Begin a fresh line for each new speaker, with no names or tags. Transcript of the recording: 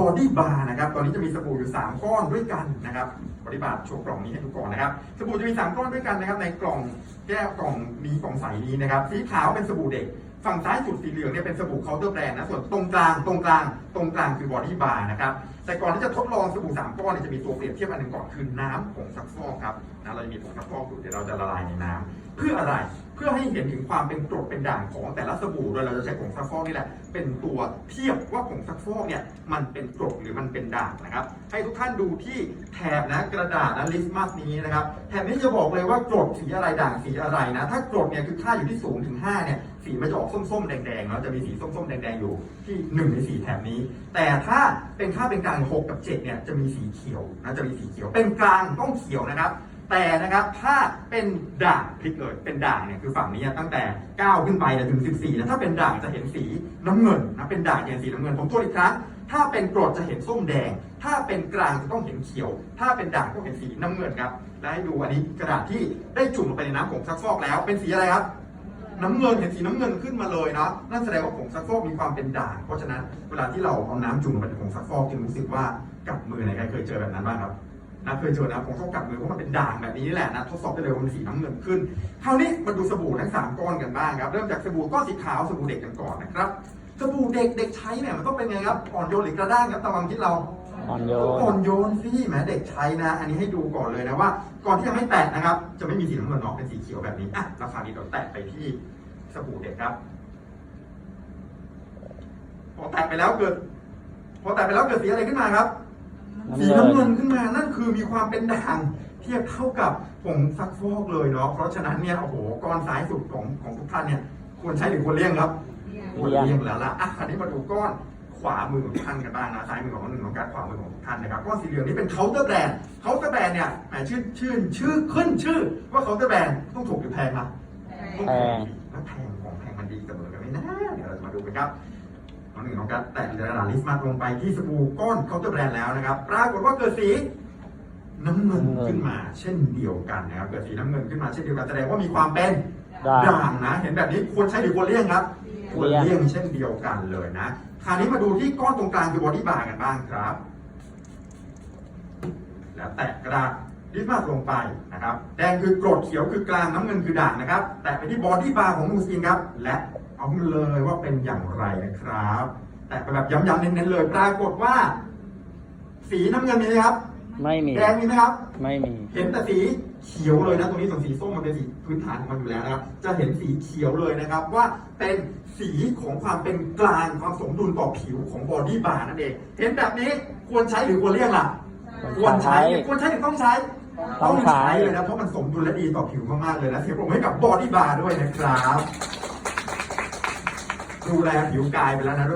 บอดี้บาร์นะครับ ตอนนี้จะมีสบู่อยู่ 3 ก้อนด้วยกันนะครับบอดี้บาร์โชว์กล่องนี้ให้ดูก่อนนะครับสบู่จะมี 3 ก้อนด้วยกันนะครับ ในกล่องแก้วกล่องนี้กล่องใสนี้นะครับสีขาวเป็นสบู่เด็ก ฝั่งซ้ายสุดสีเหลืองเนี่ยเป็นสบู่เคาน์เตอร์แบรนด์นะส่วนตรงกลางตรงกลางตรงกลางคือบอดี้บาร์นะครับแต่ก่อนที่จะทดลองสบู่สามก้อนเนี่ยจะมีตัวเปรียบเทียบอันหนึ่งก่อนคือน้ำผงซักฟอกครับนะเราจะมีผงซักฟอกอยู่เดี๋ยวเราจะละลายในน้ำเพื่ออะไรเพื่อให้เห็นถึงความเป็นกรดเป็นด่างของแต่ละสบู่โดยเราจะใช้ผงซักฟอกนี่แหละเป็นตัวเทียบว่าผงซักฟอกเนี่ย มันเป็นกรดหรือมันเป็นด่างนะครับ ให้ทุกท่านดูที่แถบนะกระดาษนะลิสต์มาสนี้นะครับแถบนี้จะบอกเลยว่ากรดสีอะไรด่างสีอะไรนะ ถ้ากรดเนี่ยคือค่าอยู่ที่ศูนย์ถึงห้าเนี่ยสีมันจะออกส้มๆแดงๆแล้วจะมีสีส้มๆแดงๆอยู่ที่หนึ่งในสี่แถบนี้ แต่ถ้าเป็นค่าเป็นกลางหกกับเจ็ดเนี่ยจะมีสีเขียวนะจะมีสีเขียวเป็นกลางต้องเขียวนะครับ แต่นะครับถ้าเป็นด่างพลิกเลย เป็นด่างเนี่ยคือฝั่งนี้ตั้งแต่ 9 ขึ้นไปถึง 14นะถ้าเป็นด่างจะเห็นสีน้ำเงินนะเป็นด่างจะเห็นสีน้ำเงินผมทวนอีกครั้งถ้าเป็นกรดจะเห็นส้มแดง ถ้าเป็นกลางจะต้องเห็นเขียว ถ้าเป็นด่างต้องเห็นสีน้ำเงินครับและให้ดูอันนี้กระดาษที่ได้จุ่มลงไปในน้ำผงซักฟอกแล้ว เป็นสีอะไรครับน้ำเงินเห็นสีน้ำเงินขึ้นมาเลยเนาะนั่นแสดงว่าผงซักฟอกมีความเป็นด่าง เพราะฉะนั้นเวลาที่เราเอาน้ำจุ่มลงไปในผงซักฟอกจึงรู้สึกว่ากัดมือไหนใครเคยเจอแบบนั้นบ้างครับ นะเคยเจอนะผงซักฟอกกัดมือเพราะมันเป็นด่างแบบนี้นี่แหละนะทดสอบได้เลยว่ามันสีน้ำเงินขึ้นคราวนี้มาดูสบู่ทั้งสามก้อนกันบ้างครับเริ่มจากสบู่ก้อนสีขาวสบู่เด็กกันก่อนนะครับสบู่เด็กเด็กใช้เนี่ยมันต้องเป็นไงครับอ่อนโยนหรือกระด้างครับตามความคิดเรา
อ่อนโย
อ่อนนโยนสิแหมเด็กใช้นะ อันนี้ให้ดูก่อนเลยนะว่า ก่อนที่จะไม่แตะนะครับ จะไม่มีสีน้ำเงินออกเป็นสีเขียวแบบนี้อะราคานี้เราแตะไปที่สบู่เด็กครับพอแตะไปแล้วเกิดพอแตะไปแล้วเกิดสีอะไรขึ้นมาครับ สีน้ำเงินขึ้นมานั่นคือมีความเป็นด่างเทียบเท่ากับผงซักฟอกเลยเนาะเพราะฉะนั้นเนี่ยโอ้โหก้อนซ้ายสุดของของทุกท่านเนี่ยควรใช้หรือควรเลี่ยงครับควรเลี่ยงแล้วล่ะอะคราวนี้มาดูก้อนขวามือของทุกท่านกันบ้างนะซ้ายมือของหนึ่งของการขวามือของทุกท่านนะครับก้อนสีเหลืองนี่เป็นเคาน์เตอร์แบรนด์เคาน์เตอร์แบรนด์เนี่ยแหมชื่อชื่อชื่อขึ้นชื่อ ว่าเคาน์เตอร์แบรนด์ต้องถูกหรือแพงครับต้อง
แพ
แพ
ง
งแล้วแพงของแพงมันดีเสมอกันไหมนะเดี๋ยวเราจะมาดูกันครับ น้องหนึ่งน้องการแตะกระดาษลิสต์มาลงไปที่สบู่ก้อนเคาน์เตอร์แบรนด์แล้วนะครับ ปรากฏว่าเกิดสีน้ำเงินขึ้นมา เช่นเดียวกันนะครับ เกิดสีน้ำเงินขึ้นมาเช่นเดียวกันแสดงว่ามีความเป็น
ด่าง
ด่างนะ เห็นแบบนี้ควรใช้หรือควรเลี่ยงครับ ควร
เลี่
เลี่
ย
ย
ง
งเช่นเดียวกันเลยนะ คราวนี้มาดูที่ก้อนตรงกลางคือบอดี้บาร์กันบ้างครับ แล้วแตะกระดาษลิสต์มาลงไปนะครับ แดงคือกรดเขียวคือกลางน้ำเงินคือด่างนะครับ แตะไปที่บอดี้บาร์ของมูสกินครับ และ เอามาเลยว่าเป็นอย่างไรนะครับ แตะไปแบบย้ำๆเน้นๆเลยปรากฏว่า สีน้ำเงินมีไหมครับ
ไม่มี
แดงมีไหมครับ
ไม่มี
เห็นแต่สีเขียวเลยนะตรงนี้ส่วนสีส้มมันเป็นสีพื้นฐานของมันอยู่แล้วนะครับ จะเห็นสีเขียวเลยนะครับว่าเป็นสีของความเป็นกลางความสมดุลต่อผิวของบอดี้บาร์นั่นเอง เห็นแบบนี้ควรใช้หรือควรเลี่ยงล่ะ ควรใช้ควรใช้หรือต้องใช้
ต้องใช้
เลยนะเพราะมันสมดุลและดีต่อผิวมากๆเลยนะเสียงปรบมือให้กับบอดี้บาร์ด้วยนะครับ ดูแลผิวกายไปแล้วนะ